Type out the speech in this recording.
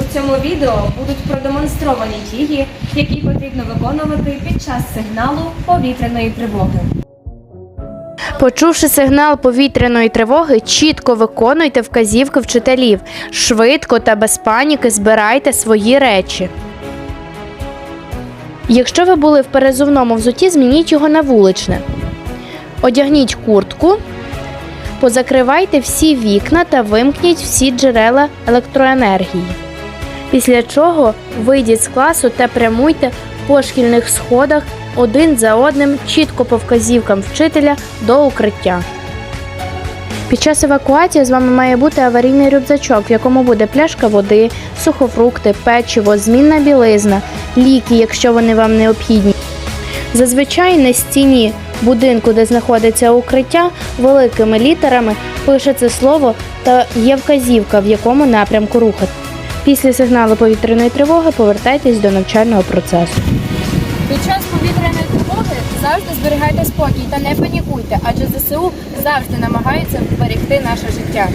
У цьому відео будуть продемонстровані дії, які потрібно виконувати під час сигналу повітряної тривоги. Почувши сигнал повітряної тривоги, чітко виконуйте вказівки вчителів. Швидко та без паніки збирайте свої речі. Якщо ви були в перезувному взуті, змініть його на вуличне. Одягніть куртку, позакривайте всі вікна та вимкніть всі джерела електроенергії. Після чого вийдіть з класу та прямуйте по шкільних сходах один за одним, чітко по вказівкам вчителя до укриття. Під час евакуації з вами має бути аварійний рюкзачок, в якому буде пляшка води, сухофрукти, печиво, змінна білизна, ліки, якщо вони вам необхідні. Зазвичай на стіні будинку, де знаходиться укриття, великими літерами пишеться слово та є вказівка, в якому напрямку рухати. Після сигналу повітряної тривоги повертайтесь до навчального процесу. Під час повітряної тривоги завжди зберігайте спокій та не панікуйте, адже ЗСУ завжди намагаються вберегти наше життя.